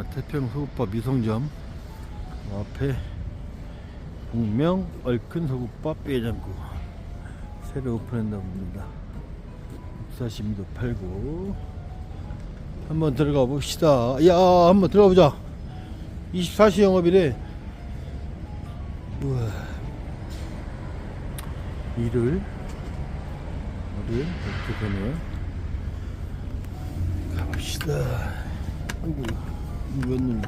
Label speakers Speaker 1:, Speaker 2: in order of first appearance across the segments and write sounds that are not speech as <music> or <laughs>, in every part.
Speaker 1: 아, 태평 소국밥 미성점 앞에 북명 얼큰 소국밥 매장국 새로 오픈한다고 합니다. 사시미도 팔고 한번 들어가 봅시다. 야, 한번 들어가 보자. 24시 영업이래. 우와. 일을 우리 이렇게 되네요. 가봅시다. 아이고, 웬일?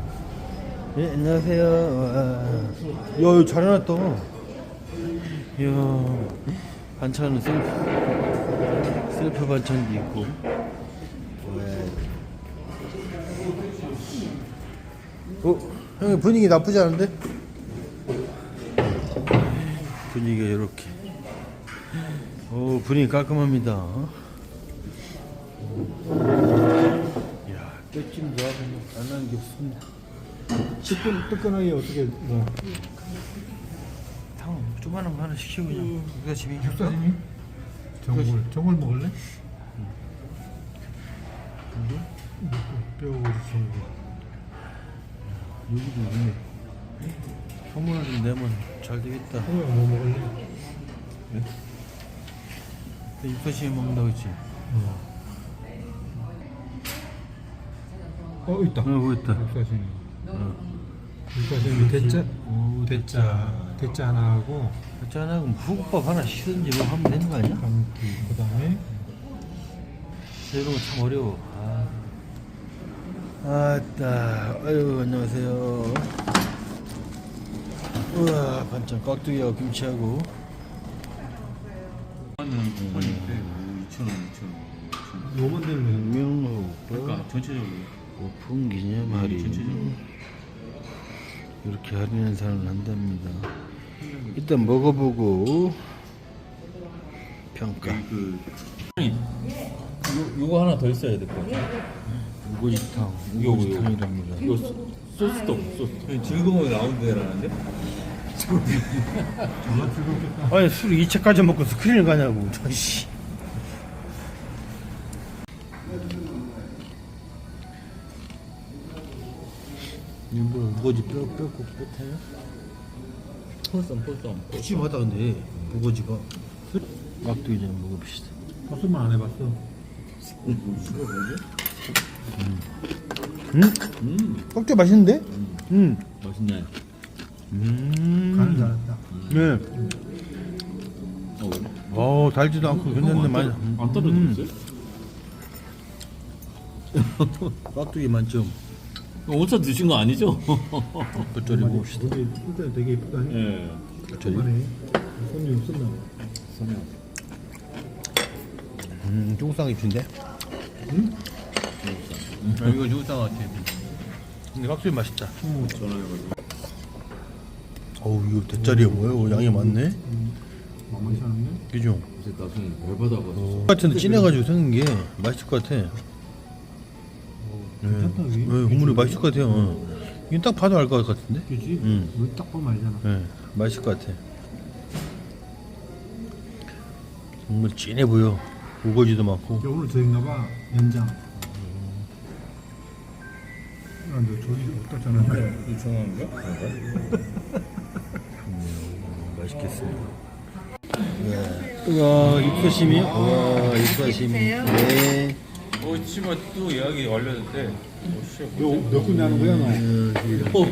Speaker 1: 네, 안녕하세요. 와. 야, 이거 잘 해놨다. 이야, 반찬은 셀프, 셀프 반찬도 있고. 와. 어, 형님 분위기 나쁘지 않은데? 분위기가 이렇게. 오, 분위기 깔끔합니다. 찜도 하고 안 하는 게 없습니다.
Speaker 2: 뜨끈, 뜨끈하게 어떻게 뭐
Speaker 1: 형, 조그만한 거 하나 시키고 그냥. 이거 집에
Speaker 2: 육사님이 전골 전골 먹을래? 뼈 전골
Speaker 1: 여기도 있네. 선물을 좀 내면 잘 되겠다.
Speaker 2: 형아 뭐 먹을래?
Speaker 1: 육사시 먹는다고 했지?
Speaker 2: 어 있다
Speaker 1: 어, 뭐 있다.
Speaker 2: 육사님 육사님이 대짜
Speaker 1: 오,
Speaker 2: 대짜 대짜 하나 하고
Speaker 1: 있잖아, 그럼 후국밥 하나 시든지 뭐 하면 되는 거 아니야?
Speaker 2: 감기 그 다음에
Speaker 1: 이런 거 참 어려워. 아. 아따, 아유, 안녕하세요. 우와, 반찬 깍두기하고 김치하고.
Speaker 2: 요만 되면
Speaker 1: 명호국밥.
Speaker 3: 그러니까 전체적으로
Speaker 1: 오픈 기념 할인.
Speaker 3: 전체적으로
Speaker 1: 이렇게 할인 행사를 한답니다. 일단 먹어보고 평가.
Speaker 3: 그 요, 요거 하나 더 있어야 될 것 같아. 요거.
Speaker 1: 우고지탕이랍니다.
Speaker 3: 이거 소- 소스도 소스. 즐거움이 나온 데라는데? <laughs>
Speaker 2: 정말 즐겁겠다
Speaker 1: 아니 술 2차까지 먹고 스크린을 가냐고 저씨 이거 뭐 우거지 뼈 뼈국 뼈타요?
Speaker 3: 폴썸 폴썸.
Speaker 1: 푸짐하다 근데 우거지가 막두기 좀 먹어봅시다
Speaker 2: 버스만 안 해봤어
Speaker 1: 음? 깍두기 맛있는데? 음.
Speaker 3: 맛있네.
Speaker 1: 음.
Speaker 2: 간을 잘했다
Speaker 1: 네.
Speaker 3: 어,
Speaker 1: 어 달지도 않고 괜찮네 많이
Speaker 3: 안 떨어졌어요? <laughs>
Speaker 1: 깍두기 만점
Speaker 3: 오차 드신 거 아니죠? <laughs>
Speaker 1: 겉절이 먹읍시다.
Speaker 2: 근데 일단 되게 이쁘다니
Speaker 3: 예.
Speaker 1: 겉절이?
Speaker 2: 손님 없었나?
Speaker 1: 봐음 중국산 입인데? 음? 아, 이거 중국산 같아. 근데 깍두기 맛있다. 어우 이거 대짜리야. 뭐야 양이 많네.
Speaker 2: 만만치 않네
Speaker 1: 그죠?
Speaker 3: 이제 나중에 열 받아가지고.
Speaker 1: 같은데 진해가지고 생긴 게 맛있을 것 같아. 네.
Speaker 2: 괜찮다
Speaker 1: 네,
Speaker 2: 여기
Speaker 1: 국물이 맛있을 것 같아요 어. 이건 딱 봐도 알 것 같은데
Speaker 2: 그지?
Speaker 1: 응.
Speaker 2: 여기 딱 보면 알잖아
Speaker 1: 네, 맛있을 것 같아 정말 진해 보여 우거지도 많고
Speaker 2: 야, 오늘 저인가봐 연장 아, 너 저기 못 땄잖아
Speaker 3: 요청한 거?
Speaker 1: 맛있겠습니다. 네. 와 육사심이? 와 육사심이. 네.
Speaker 3: 어, 씨발 또 예약이 완료됐대.
Speaker 2: 몇 군데 하는 거야 너?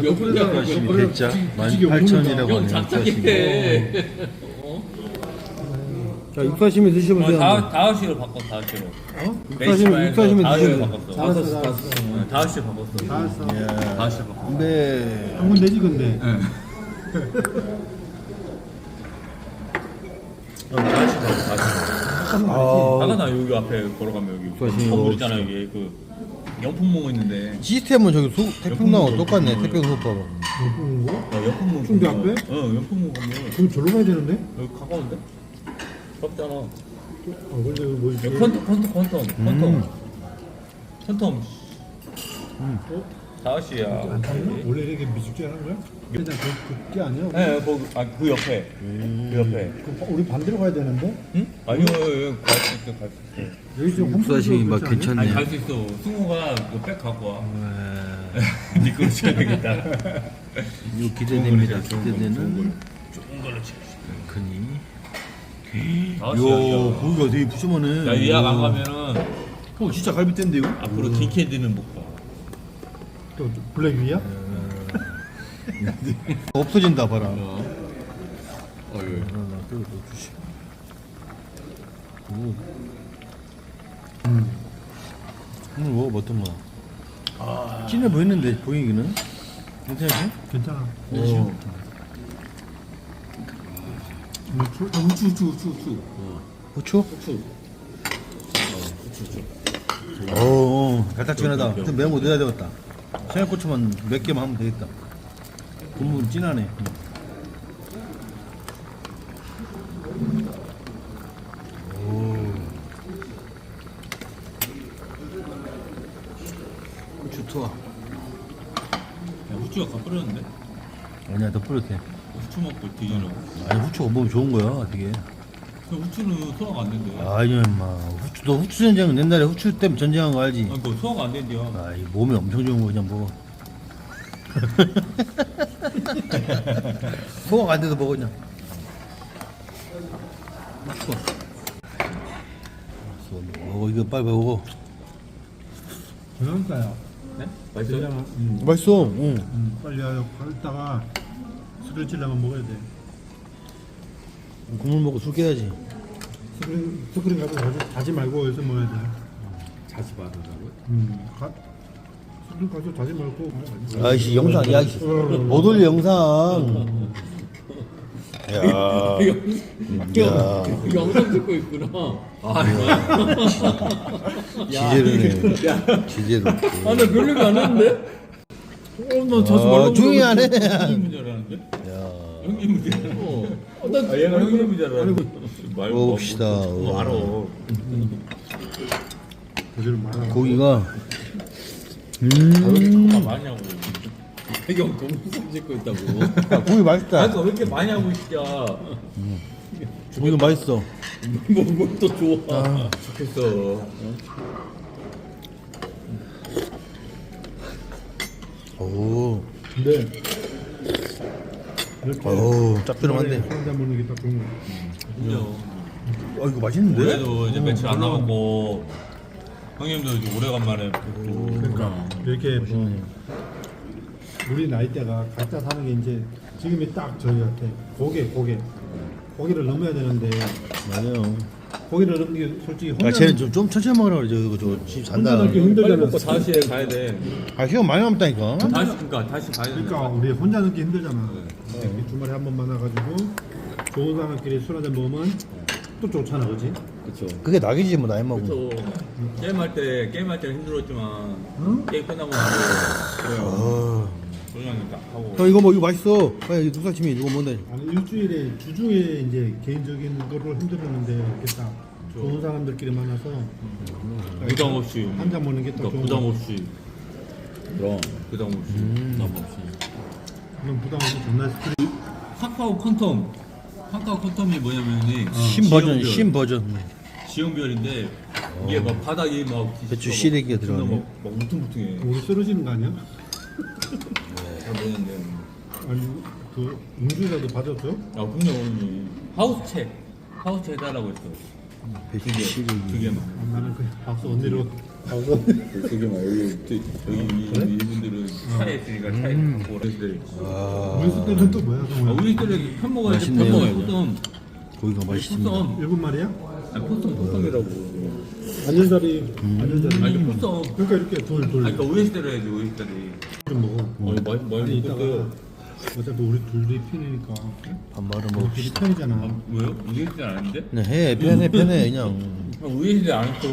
Speaker 3: 몇 분이나
Speaker 1: 육사심이 대짜 18,000이라고
Speaker 3: 형
Speaker 1: 하네요.
Speaker 3: 작작해.
Speaker 1: 자 육사심이
Speaker 3: 어,
Speaker 1: 드셔보세요.
Speaker 3: 다 다우시로 바꿨어 다우시로.
Speaker 1: 육사심이 육사심이
Speaker 3: 다우시로
Speaker 1: 드셔보세요.
Speaker 3: 바꿨어. 응, 다우시로 바꿨어.
Speaker 2: 다 했어
Speaker 3: 다우시로 바꿨어.
Speaker 1: 네.
Speaker 2: 한번 내지 근데 <laughs>
Speaker 3: 다우시로 바꿨어.
Speaker 1: 아,
Speaker 3: 아까 나 여기 앞에 걸어가면 여기
Speaker 1: 그러시면
Speaker 3: 건물 있잖아 여기 그 연풍모 있는데.
Speaker 1: 시스템은 저기 소, 태평로하고 똑같네. 태평 소파하고.
Speaker 2: 못 보는 거?
Speaker 3: 어, 연풍모.
Speaker 2: 충대
Speaker 3: 건물.
Speaker 2: 앞에?
Speaker 3: 어 연풍모 건물.
Speaker 2: 그럼 절로 가야 되는데?
Speaker 3: 여기 가까운데? 가깝잖아.
Speaker 2: 어 근데 뭐
Speaker 3: 여기 컨텀 컨텀 컨텀 컨텀 컨텀. 다섯시야.
Speaker 2: 원래 이렇게 미숙지 하는 거야? 그냥 그, 그게 아니야?
Speaker 3: 네, 거기 아그 옆에. 그 옆에.
Speaker 2: 그, 우리 반대로 가야 되는데?
Speaker 3: 응? 아니요, 갈 수 있어, 갈 수 있어.
Speaker 2: 여기 지금
Speaker 1: 육사심이 막? 괜찮네.
Speaker 3: 아니 갈수 있어. 승우가 그 백 갖고 와. 니 그거 쳐야 되겠다.
Speaker 1: 이거 기대됩니다.
Speaker 3: 좋은 걸로
Speaker 1: 기대되는
Speaker 3: 좋은 걸로 치.
Speaker 1: 크니.
Speaker 3: 다섯시야.
Speaker 1: 요 고기가 되게 푸짐하네.
Speaker 3: 야, 예약 안 가면은
Speaker 1: 어 진짜 갈비뼈인데 이거?
Speaker 3: 앞으로 디케드는 못 가.
Speaker 2: 또 블랙 위야? <laughs>
Speaker 1: 없어진다 봐라.
Speaker 3: 어휴.
Speaker 1: 하나 또 주시. 오. 음. 오늘 뭐 어떤 거? 아. 진해 보이는데 보이기는? 괜찮지?
Speaker 2: 괜찮아.
Speaker 1: 오.
Speaker 2: 우추?
Speaker 3: 아, 후추, 후추, 후추, 후추.
Speaker 1: 후추?
Speaker 3: 후추.
Speaker 1: 어, 어 달짝지근하다. 좀 매운 거 넣어야 되겠다. 생각고추만 몇 개만 하면 되겠다. 국물 진하네. 오. 후추 투하.
Speaker 3: 야, 후추가 가 끓였는데?
Speaker 1: 아니야, 더 뿌렸대.
Speaker 3: 후추 먹고 뒤지는.
Speaker 1: 아니, 후추가 몸에 좋은 거야, 되게.
Speaker 3: 그 후추는 소화가 안 된대. 아,
Speaker 1: 아니야, 임마. 후추, 너 후추 전쟁은 옛날에 후추 때문에 전쟁한 거 알지?
Speaker 3: 그거 소화가 안 된대요.
Speaker 1: 아, 이 몸에 엄청 좋은 거 그냥 먹어. <laughs> 소화가 안 돼도 먹어 그냥. 맛있어. 먹어 이거 빨리 먹어.
Speaker 2: 그러니까요.
Speaker 3: 네? 맛있어요?
Speaker 2: 되잖아. 응.
Speaker 1: 맛있어. 응.
Speaker 2: 응. 빨리 와요. 갔다가 술을 찔려면 먹어야 돼.
Speaker 1: 국물 먹고 술 깨야지.
Speaker 2: 스크린, 스크린 가서 자지, 자지 말고 여기서 먹어야 돼.
Speaker 3: 자주 받는다고요?
Speaker 2: 음. 가, 스크린 가서 자지 말고.
Speaker 1: 아이씨 영상 야 이씨. 못 올려 영상. 야. <laughs> 야.
Speaker 3: 영상 찍고 있구나. 아,
Speaker 1: 지제로네. 지제로.
Speaker 3: 아, 나 별로가 안 했는데? 어, 나 자주
Speaker 1: 아,
Speaker 3: 말라고
Speaker 1: 조용히 안 해.
Speaker 3: 줄 알았어. 어, 나 얘가 형님인 줄 알았는데. 말
Speaker 1: 먹읍시다.
Speaker 3: 뭐, 알아.
Speaker 1: 고기가.
Speaker 3: 음.
Speaker 1: 음.
Speaker 3: 많이 하고. 형 동영상 찍고 있다고.
Speaker 1: 야, 고기 맛있다.
Speaker 3: 아까 왜 이렇게 많이 하고 있냐?
Speaker 1: 고기가 맛있어.
Speaker 3: 뭐또 좋아. 좋겠어.
Speaker 1: 오.
Speaker 2: 근데 이렇게
Speaker 1: 어우, 짭조름한데.
Speaker 2: 먹는 게 딱 좋은.
Speaker 1: 아, 이거 맛있는데?
Speaker 3: 올해도 이제 며칠 안 남았고 형님도 이제 오래간만에 뵙고.
Speaker 2: 그러니까 이렇게 뭐 우리 나이대가 각자 사는 게 이제 지금이 딱 저희한테 고개 고개 고기를 넘어야 되는데
Speaker 1: 맞아요.
Speaker 2: 고기를 넘는 게 솔직히 혼자
Speaker 1: 아, 쟤는 좀, 좀 천천히 먹으라 그러죠. 이거 저, 집 산다.
Speaker 2: 혼자 넘기
Speaker 3: 빨리
Speaker 2: 힘들잖아.
Speaker 3: 먹고 5시에 가야 돼.
Speaker 1: 아, 시간 많이 남았다니까.
Speaker 3: 다시 그러니까 다시 가야 돼.
Speaker 2: 그러니까 우리 혼자 넘기 힘들잖아. 이렇게 주말에 한 번 만나가지고 좋은 사람끼리 술 한잔 먹으면 또 좋잖아, 그렇지?
Speaker 3: 그렇죠.
Speaker 1: 그게 낙이지, 뭐, 나이 먹으면.
Speaker 3: 또 게임할 때 게임할 때는 힘들었지만 게임 끝나고 나서 그래요.
Speaker 1: 어.
Speaker 3: 그냥 딱 하고.
Speaker 1: 형, 이거 뭐, 이거 맛있어. 빨리 이거 누사침이 이거 뭔데?
Speaker 2: 아니 일주일에 주중에 이제 개인적인 거를 힘들었는데 이렇게 딱 좋은 사람들끼리 만나서
Speaker 3: 부담 없이.
Speaker 2: 한 잔 먹는 게 딱
Speaker 3: 그러니까
Speaker 2: 좋은
Speaker 3: 부담
Speaker 2: 거.
Speaker 3: 없이. 그럼 부담 없이. 부담 없이.
Speaker 2: 그럼 부담 없이 전날 스크린
Speaker 3: 카카오 퀀텀. 카카오 퀀텀이 뭐냐면은
Speaker 1: 신 버전,
Speaker 3: 지형별.
Speaker 1: 신 버전.
Speaker 3: 지형별인데 이게 막 바닥이 막
Speaker 1: 배추
Speaker 3: 뒤집어
Speaker 1: 시래기가
Speaker 3: 막
Speaker 1: 들어가네.
Speaker 3: 막, 막 울퉁불퉁해.
Speaker 2: 우리 쓰러지는 거 아니야?
Speaker 3: 잘 보이는데.
Speaker 2: 아니 그 음주라도 받았어요?
Speaker 3: 야 분명 언니 하우스 책 하우스 책 해달라고 했어.
Speaker 1: 배추
Speaker 3: 두 개, 두
Speaker 1: 시래기.
Speaker 3: 개만.
Speaker 2: 아, 나는 그냥 박수 언니로 박수
Speaker 3: 두 개만 여기 여기 이분들은 차에 있으니까 차에 갖고 오래들.
Speaker 1: 아,
Speaker 2: 우리 때는 또 뭐야
Speaker 3: 아,
Speaker 2: 성우야?
Speaker 3: 우리 때는 편 먹어야지
Speaker 1: 맛있네요.
Speaker 3: 편 먹어야 포tom
Speaker 1: 고기가 맛있습니다.
Speaker 3: 포tom
Speaker 2: 일본 말이야?
Speaker 3: 아니 포tom 포tom이라고.
Speaker 2: 안전자리 안전자리
Speaker 3: 아니 포tom.
Speaker 2: 그러니까 이렇게
Speaker 3: 아니
Speaker 2: 돌돌
Speaker 3: 그러니까 우에스대로 해야지 우에스대로.
Speaker 2: 좀 먹어
Speaker 3: 아니 많이 많이
Speaker 2: 아니 이따가
Speaker 3: 먹었어요.
Speaker 2: 어차피 우리 둘이 피니까
Speaker 1: 밥 말아
Speaker 2: 우리
Speaker 1: 먹읍시다.
Speaker 2: 편이잖아
Speaker 3: 왜요? 우에스대 아닌데?
Speaker 1: 그냥 해, 편해, 편해, 그냥.
Speaker 3: 우에스대 안 했어.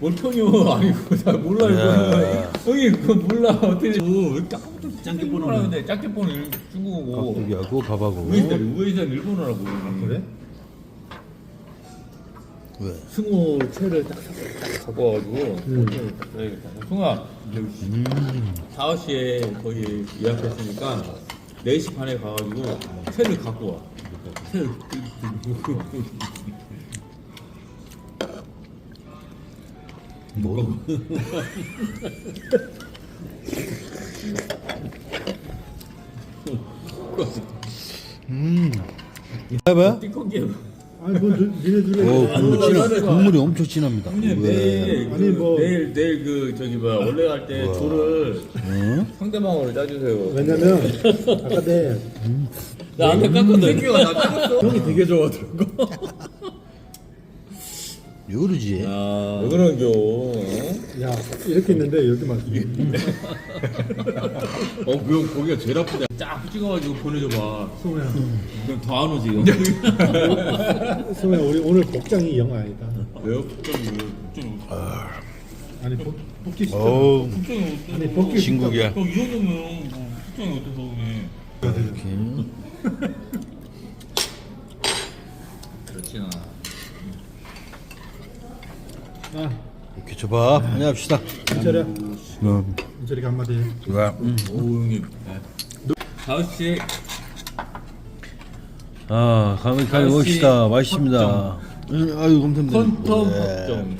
Speaker 3: 뭘 편이요? 아니고 잘 몰라
Speaker 1: 야.
Speaker 3: 이거. 형이 그거 몰라 어떻게? 왜 이렇게 아무도 짝짓 번호 하는데 짝짓 번호 중국어고.
Speaker 1: 각도기하고 밥하고.
Speaker 3: 우에스대 우에스대 일본어라고.
Speaker 2: 그래?
Speaker 1: 왜?
Speaker 3: 승호 채를 딱, 딱 잡아가지고 채를 딱 써야겠다. 승호야,
Speaker 1: 음.
Speaker 3: 5시에 거기 예약했으니까 4시 반에 가가지고 채를 갖고 와. 채를
Speaker 1: 뭐? <laughs> 음. 해봐.
Speaker 3: 띠꺼기
Speaker 2: 아니 뭐 너- 니네들은
Speaker 1: 오, 국물 진하,
Speaker 3: 그래.
Speaker 1: 국물이 엄청 진합니다.
Speaker 3: 형님
Speaker 1: 왜?
Speaker 3: 내일
Speaker 2: 아니,
Speaker 3: 그,
Speaker 2: 뭐-
Speaker 3: 내일 내일 그 저기 뭐야 원래 갈때 조를
Speaker 1: 응?
Speaker 3: 상대방으로 짜주세요.
Speaker 2: 왜냐면 아까 내
Speaker 3: 나한테 깎거든. 새끼가 나 깎았어. 형이 되게 좋아하더라고.
Speaker 1: 왜 그러지?
Speaker 3: 아, 왜 그런겨?
Speaker 2: 야 이렇게 있는데 이렇게 막 <laughs>
Speaker 3: 어, 그형 거기가 제일 아프다. 쫙 찍어가지고 보내줘봐.
Speaker 2: 승우야
Speaker 3: 그럼 더 안 오지. 형.
Speaker 2: 승우야 <laughs> 우리 오늘 복장이 영 아니다
Speaker 3: 왜요? 국정이
Speaker 2: 아니 복, 복귀 시켜
Speaker 1: 어우,
Speaker 3: 어때서?
Speaker 2: 아니 복귀
Speaker 1: 진국이야.
Speaker 3: 그럼 이 정도면 뭐 국정이 어때서?
Speaker 1: 이렇게.
Speaker 3: 그렇지 않아.
Speaker 2: 아
Speaker 1: 이렇게 줘봐. 안녕합시다.
Speaker 2: 인철이야
Speaker 1: 음.
Speaker 2: 인철이가 한마디 해
Speaker 1: 와.
Speaker 3: 오 형님. 네. 5시에
Speaker 1: 아, 가면 가면 봅시다. 맛있습니다. 음, 아유, 감사합니다.
Speaker 3: 컨텀
Speaker 1: 네.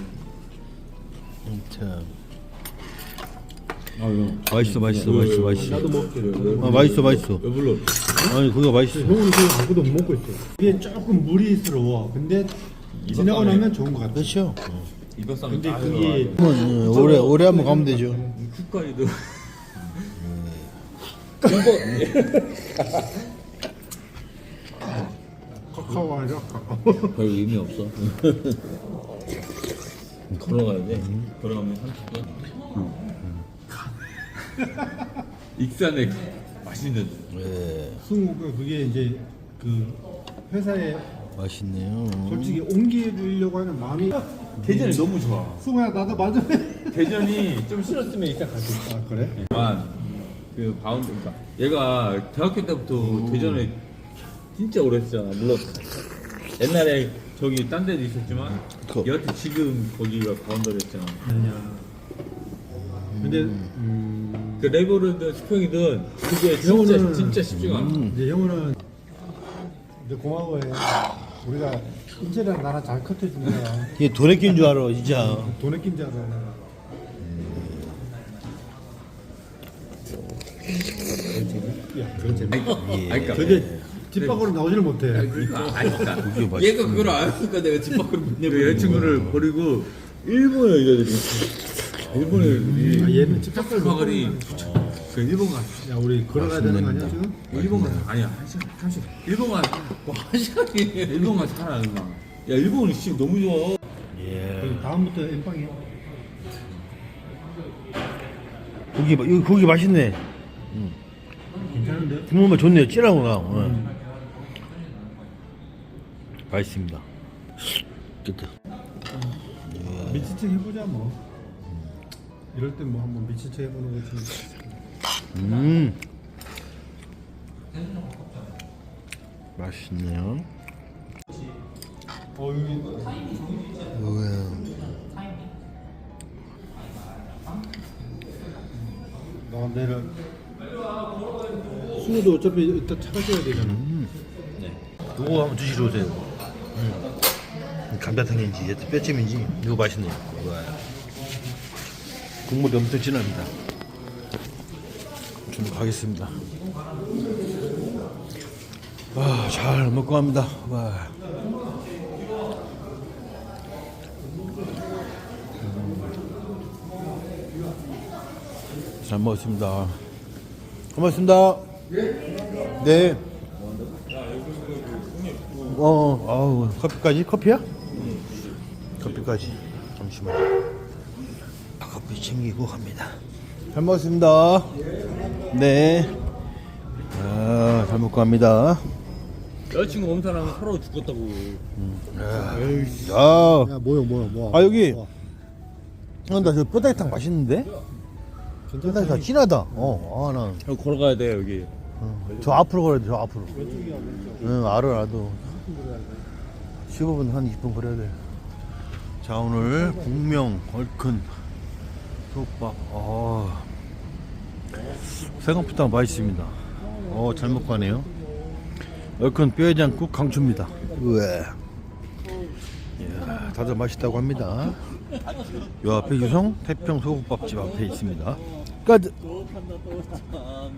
Speaker 1: 참.
Speaker 3: 아유.
Speaker 1: 맛있어, 맛있어, 맛있어, 맛있어.
Speaker 2: 나도 먹게
Speaker 1: 아, 맛있어, 맛있어.
Speaker 3: 왜 불러?
Speaker 1: 아니, 거기가 맛있어.
Speaker 2: 형은 지금 아무도 못 먹고 있어 이게 조금 무리스러워 근데 지나고 나면 좋은 것 같아
Speaker 1: 그렇죠.
Speaker 3: 이박삼
Speaker 2: 근데 그게
Speaker 1: 한번 어, 올해 올해 한번 가면 되죠.
Speaker 3: 국가에도
Speaker 2: 카카오 아니라 카카오
Speaker 3: 별 의미 없어. 걸어가야 돼. 걸어가면 30분. 익산에 맛있는
Speaker 1: 네,
Speaker 2: 승우가 그게 이제 그 회사에
Speaker 1: 맛있네요.
Speaker 2: 솔직히 옮기려고 하는 마음이
Speaker 3: 대전이 너무 좋아.
Speaker 2: 승우야 나도 맞으면
Speaker 3: 대전이 좀 싫었으면 갈수 있어.
Speaker 2: 아 그래?
Speaker 3: 그 바운드 그러니까 얘가 대학교 때부터 대전에 진짜 오래 했잖아. 물론 옛날에 저기 딴 데도 있었지만
Speaker 1: 그-
Speaker 3: 여하튼 지금 거기가 바운더리였잖아.
Speaker 2: 아니야 근데 음,
Speaker 3: 그 레버르든 스프링이든 그게 진짜
Speaker 2: 영어는-
Speaker 3: 진짜 쉽지가 않아.
Speaker 2: 이제 형우는 이제 고마워해 우리가 인재랑 나랑 잘 커트해준 거야
Speaker 1: 이게 돈에 낀 줄 알아, 진짜.
Speaker 2: 돈에 낀 줄 알아 야 재밌
Speaker 3: 아니, 아니, 그러니까
Speaker 2: 저게 집 밖으로 나오지를 못해.
Speaker 3: 그러니까. 아니까.
Speaker 1: 그게 맛있어.
Speaker 3: 얘가 그걸 알았으니까 내가 집 밖으로 못 내고 여자친구를 버리고 일본에 이러더니 일본에
Speaker 2: 아,
Speaker 3: 이
Speaker 2: 얘는 집못
Speaker 3: 가거리
Speaker 2: 나오는
Speaker 3: 그 일본 가
Speaker 2: 야 우리 걸어가야 되는 거 아니야 지금?
Speaker 3: 일본 가 아니야 한 시간 한 시간. 일본 가 뭐한 시간이 일본 가 살아 얼마. 야 일본은 씨 너무 좋아.
Speaker 1: 예.
Speaker 2: 다음부터 엠빵이야.
Speaker 1: 고기 마- 이거 고기 맛있네.
Speaker 2: 괜찮은데?
Speaker 1: 국물만 좋네요. 찐하구나. 어. 맛있습니다. 됐다.
Speaker 2: 미치책 해보자 뭐 이럴 때뭐 한번 미치책 해보는 거지
Speaker 1: 음. 맛있네요.
Speaker 2: 어 여기
Speaker 1: 뭐야.
Speaker 2: 나 내일 수우도 어차피 이따 찾아줘야 되잖아
Speaker 1: 이거 한번 드시러 오세요. 음. 감자탕인지 뼈찜인지 이거 맛있네요. 와. 국물이 엄청 진합니다. 좀 가겠습니다. 와, 잘 먹고 갑니다. 와. 잘 먹었습니다. 고맙습니다. 네. 어, 아우, 커피까지? 커피야? 커피까지. 잠시만. 아, 커피 챙기고 갑니다. 잘 먹었습니다. 네. 아, 잘 먹고 갑니다.
Speaker 3: 여자친구 몸사람 서로 죽었다고
Speaker 1: 야,
Speaker 2: 야 뭐야 뭐야 뭐야
Speaker 1: 아, 여기. 아, 나저 뼈다귀탕 맛있는데? 뼈다귀탕 진하다. 어, 아, 나.
Speaker 3: 여기 걸어가야 돼 여기
Speaker 1: 저 앞으로 걸어야 돼, 저 앞으로. 응, 알아, 나도. 15분 한 20분 걸어야 돼. 자 오늘 북명 얼큰 소밥 아. 생각보다 맛있습니다. 어 잘 먹고 가네요. 얼큰 뼈해장국 강추입니다. 우와 이야, 다들 맛있다고 합니다. 요 앞에 유성 태평 소국밥집 앞에 있습니다. 끝